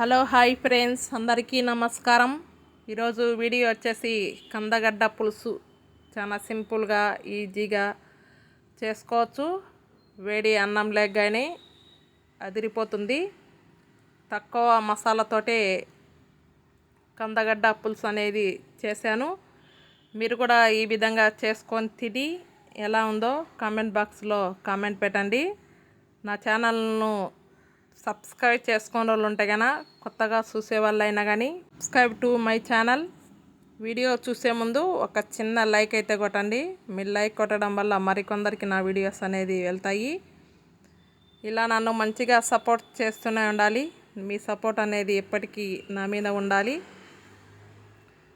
Hello hi friends. అందరికీ నమస్కారం. ఈరోజు వీడియో వచ్చేసి కందగడ్డ పులుసు. చాలా సింపుల్గా ఈజీగా చేసుకోవచ్చు. వేడి అన్నం లేకగానే అదిరిపోతుంది. తక్కువ మసాలాతోటే కందగడ్డ పులుసు అనేది చేశాను. మీరు కూడా ఈ విధంగా చేసుకొని తిని ఎలా ఉందో కామెంట్ బాక్స్లో కామెంట్ పెట్టండి. నా ఛానల్ను సబ్స్క్రైబ్ చేసుకునే వాళ్ళు ఉంటే కనుక కొత్తగా చూసే వాళ్ళు అయినా కానీ subscribe to my channel. Video చూసే ముందు ఒక చిన్న లైక్ అయితే కొట్టండి. మీరు లైక్ కొట్టడం వల్ల మరికొందరికి నా వీడియోస్ అనేది వెళ్తాయి. ఇలా నన్ను మంచిగా సపోర్ట్ చేస్తూనే ఉండాలి. మీ సపోర్ట్ అనేది ఎప్పటికీ నా మీద ఉండాలి.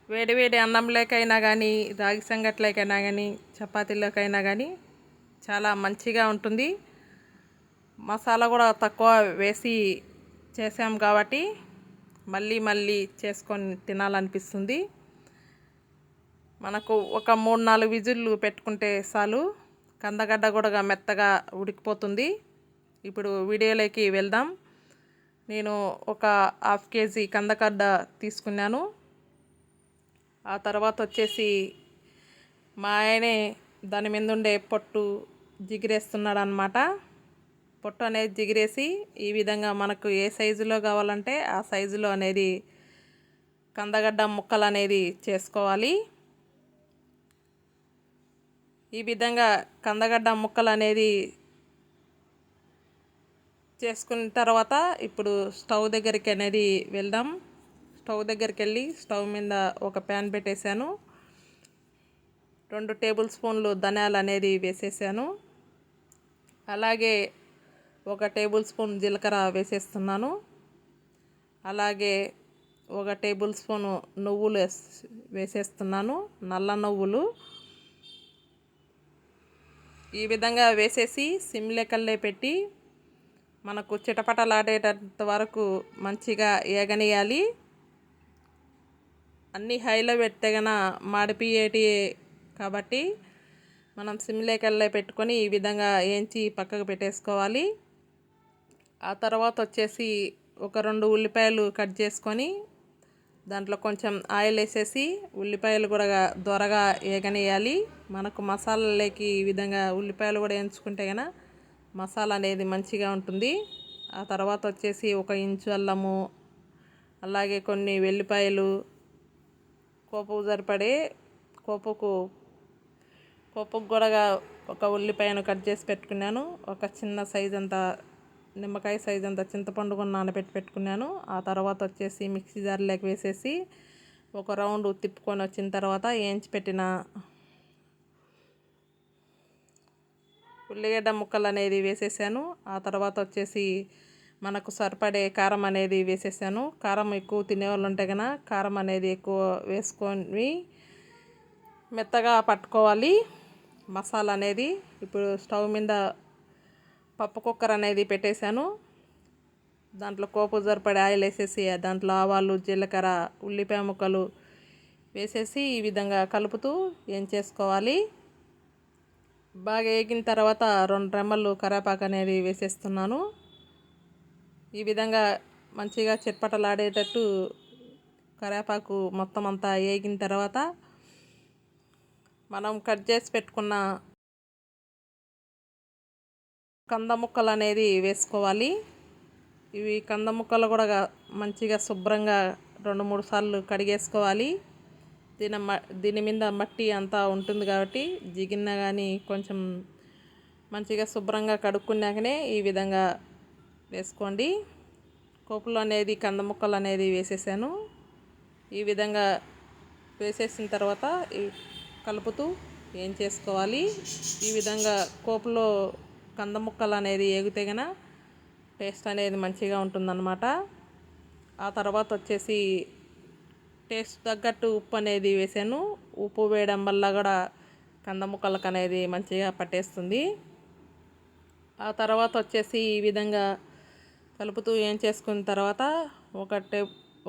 వేడి వేడి అన్నం లేకైనా కానీ రాగి సంగట్లేకైనా కానీ చపాతీలోకైనా కానీ చాలా మంచిగా ఉంటుంది. మసాలా కూడా తక్కువ వేసి చేసాం కాబట్టి మళ్ళీ మళ్ళీ చేసుకొని తినాలనిపిస్తుంది. మనకు ఒక మూడు నాలుగు విజిల్లు పెట్టుకుంటే చాలు. కందగడ్డ కూడా మెత్తగా ఉడికిపోతుంది. ఇప్పుడు వీడియోలోకి వెళ్దాం. నేను ఒక హాఫ్ కేజీ కందగడ్డ తీసుకున్నాను. ఆ తర్వాత వచ్చేసి మా ఆయనే దాని మీద ఉండే పొట్టు జిగిరేస్తున్నాడు అనమాట పొట్టు అనేది జిగిరేసి ఈ విధంగా మనకు ఏ సైజులో కావాలంటే ఆ సైజులో అనేది కందగడ్డ ముక్కలు అనేది చేసుకోవాలి. ఈ విధంగా కందగడ్డ ముక్కలు అనేది చేసుకున్న తర్వాత ఇప్పుడు స్టవ్ దగ్గరికి అనేది వెళ్దాం. స్టవ్ దగ్గరికి వెళ్ళి స్టవ్ మీద ఒక ప్యాన్ పెట్టేశాను. రెండు టేబుల్ స్పూన్లు ధనియాలు అనేది వేసేసాను. అలాగే ఒక టేబుల్ స్పూన్ జీలకర్ర వేసేస్తున్నాను. అలాగే ఒక టేబుల్ స్పూన్ నువ్వులు వేసేస్తున్నాను నల్ల నువ్వులు. ఈ విధంగా వేసేసి సిమ్లెకల్లే పెట్టి మనకు చిటపటలాడేటంత వరకు మంచిగా ఏగనియాలి. అన్ని హైలో పెడితే గన మాడిపియేటి కాబట్టి మనం సిమ్లేకల్లే పెట్టుకొని ఈ విధంగా వేయించి పక్కకు పెట్టేసుకోవాలి. ఆ తర్వాత వచ్చేసి ఒక రెండు ఉల్లిపాయలు కట్ చేసుకొని దాంట్లో కొంచెం ఆయిల్ వేసేసి ఉల్లిపాయలు కూడా దొరగా ఏగనేయాలి. మనకు మసాలాలకి ఈ విధంగా ఉల్లిపాయలు కూడా ఎంచుకుంటే కనుక మసాలా అనేది మంచిగా ఉంటుంది. ఆ తర్వాత వచ్చేసి ఒక ఇంచు అల్లము అలాగే కొన్ని వెల్లిపాయలు కోపు సరిపడే కోపుకు కోపుకు కూడా ఒక ఉల్లిపాయను కట్ చేసి పెట్టుకున్నాను. ఒక చిన్న సైజ్ అంతా నిమ్మకాయ సైజ్ అంత చింతపండు కూడా నానబెట్టి పెట్టుకున్నాను. ఆ తర్వాత వచ్చేసి మిక్సీ జార్లోకి వేసేసి ఒక రౌండ్ తిప్పుకొని వచ్చిన తర్వాత ఏంచి పెట్టిన ఉల్లిగడ్డ ముక్కలు అనేది వేసేసాను. ఆ తర్వాత వచ్చేసి మనకు సరిపడే కారం అనేది వేసేసాను. కారం ఎక్కువ తినేవాళ్ళు ఉంటే కనుక కారం అనేది ఎక్కువ వేసుకొని మెత్తగా పట్టుకోవాలి. మసాలా అనేది ఇప్పుడు స్టవ్ మీద పప్పు కుక్కర్ అనేది పెట్టేశాను. దాంట్లో కోపు సరిపడే ఆయిల్ వేసేసి దాంట్లో ఆవాలు జీలకర్ర ఉల్లిపాయ ముక్కలు వేసేసి ఈ విధంగా కలుపుతూ ఏం చేసుకోవాలి? బాగా వేగిన తర్వాత రెండు రెమ్మలు కరేపాకు అనేది వేసేస్తున్నాను. ఈ విధంగా మంచిగా చిట్పటలాడేటట్టు కరేపాకు మొత్తం అంతా వేగిన తర్వాత మనం కట్ చేసి పెట్టుకున్న కంద ముక్కలు అనేది వేసుకోవాలి. ఇవి కంద ముక్కలు కూడా మంచిగా శుభ్రంగా రెండు మూడు సార్లు కడిగేసుకోవాలి. దీని మ దీని మీద మట్టి అంతా ఉంటుంది కాబట్టి జిగిన కానీ కొంచెం మంచిగా శుభ్రంగా కడుక్కున్నాకనే ఈ విధంగా వేసుకోండి. కోపులు అనేది కంద ముక్కలు అనేది వేసేసాను. ఈ విధంగా వేసేసిన తర్వాత కలుపుతూ ఏం చేసుకోవాలి? ఈ విధంగా కోపులో కంద ముక్కలు అనేది ఏగితే గన టేస్ట్ అనేది మంచిగా ఉంటుందన్నమాట. ఆ తర్వాత వచ్చేసి టేస్ట్ తగ్గట్టు ఉప్పు అనేది వేసాను. ఉప్పు వేయడం వల్ల కూడా కంద ముక్కలకు అనేది మంచిగా పట్టేస్తుంది. ఆ తర్వాత వచ్చేసి ఈ విధంగా కలుపుతూ ఏం చేసుకున్న తర్వాత ఒక టే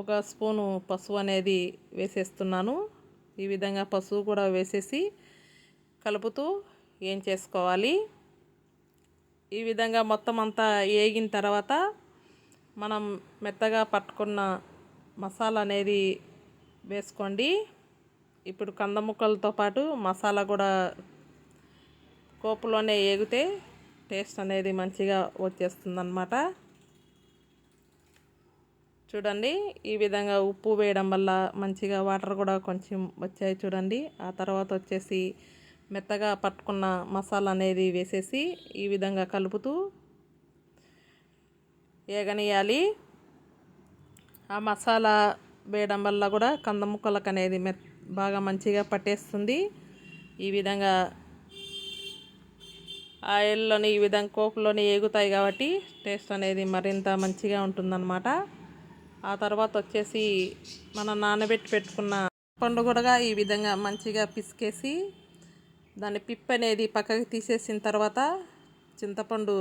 ఒక స్పూను పసుపు అనేది వేసేస్తున్నాను. ఈ విధంగా పసుపు కూడా వేసేసి కలుపుతూ ఏం చేసుకోవాలి? ఈ విధంగా మొత్తం అంతా వేగిన తర్వాత మనం మెత్తగా పట్టుకున్న మసాలా అనేది వేసుకోండి. ఇప్పుడు కంద ముక్కలతో పాటు మసాలా కూడా కోపులోనే ఏగితే టేస్ట్ అనేది మంచిగా వచ్చేస్తుంది అన్నమాట చూడండి ఈ విధంగా ఉప్పు వేయడం వల్ల మంచిగా వాటర్ కూడా కొంచెం వచ్చాయి చూడండి. ఆ తర్వాత వచ్చేసి మెత్తగా పట్టుకున్న మసాలా అనేది వేసేసి ఈ విధంగా కలుపుతూ ఏగనియాలి. ఆ మసాలా వేయడం వల్ల కూడా కంద ముక్కలకు అనేది మె బాగా మంచిగా పట్టేస్తుంది. ఈ విధంగా ఆయిల్లోని ఈ విధంగా కోకులోని ఏగుతాయి కాబట్టి టేస్ట్ అనేది మరింత మంచిగా ఉంటుందన్నమాట. ఆ తర్వాత వచ్చేసి మనం నానబెట్టి పెట్టుకున్న పండు కూడా ఈ విధంగా మంచిగా పిసికేసి దాని పిప్ అనేది పక్కకి తీసేసిన తర్వాత చింతపండు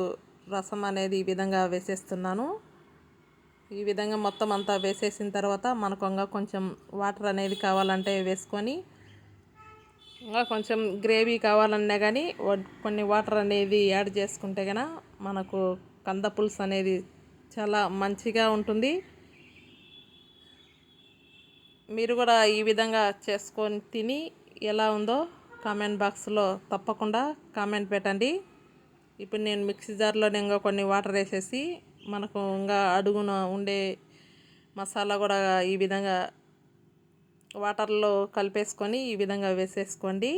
రసం అనేది ఈ విధంగా వేసేస్తున్నాను. ఈ విధంగా మొత్తం అంతా వేసేసిన తర్వాత మనకు ఇంకా కొంచెం వాటర్ అనేది కావాలంటే వేసుకొని ఇంకా కొంచెం గ్రేవీ కావాలన్నా కానీ కొన్ని వాటర్ అనేది యాడ్ చేసుకుంటే కనుక మనకు కంద పులుసు అనేది చాలా మంచిగా ఉంటుంది. మీరు కూడా ఈ విధంగా చేసుకొని తిని ఎలా ఉందో కామెంట్ బాక్స్లో తప్పకుండా కామెంట్ పెట్టండి. ఇప్పుడు నేను మిక్సీ జార్లో ఇంకా కొన్ని వాటర్ వేసేసి మనకు ఇంకా అడుగున ఉండే మసాలా కూడా ఈ విధంగా వాటర్లో కలిపేసుకొని ఈ విధంగా వేసేసుకోండి.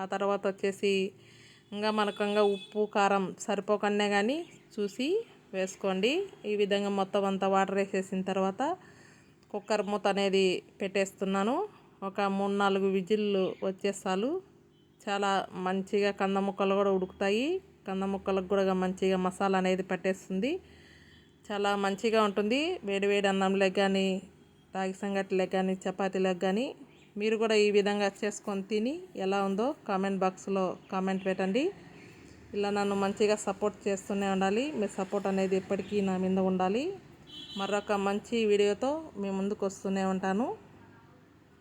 ఆ తర్వాత వచ్చేసి ఇంకా మనకు ఇంకా ఉప్పు కారం సరిపోకనే కానీ చూసి వేసుకోండి. ఈ విధంగా మొత్తం అంతా వాటర్ వేసేసిన తర్వాత కుక్కర్ మూత అనేది పెట్టేస్తున్నాను. ఒక మూడు నాలుగు విజిల్లు వచ్చేసాలు చాలా మంచిగా కంద ముక్కలు కూడా ఉడుకుతాయి. కంద ముక్కలకు కూడా మంచిగా మసాలా అనేది పట్టేస్తుంది. చాలా మంచిగా ఉంటుంది. వేడివేడి అన్నంలోకి కానీ రాగి సంగట్లకు కానీ చపాతీలకు కానీ మీరు కూడా ఈ విధంగా చేసుకొని తిని ఎలా ఉందో కామెంట్ బాక్స్లో కామెంట్ పెట్టండి. ఇలా నన్ను మంచిగా సపోర్ట్ చేస్తూనే ఉండాలి. మీ సపోర్ట్ అనేది ఎప్పటికీ నా మీద ఉండాలి. మరొక మంచి వీడియోతో మీ ముందుకు వస్తూనే ఉంటాను.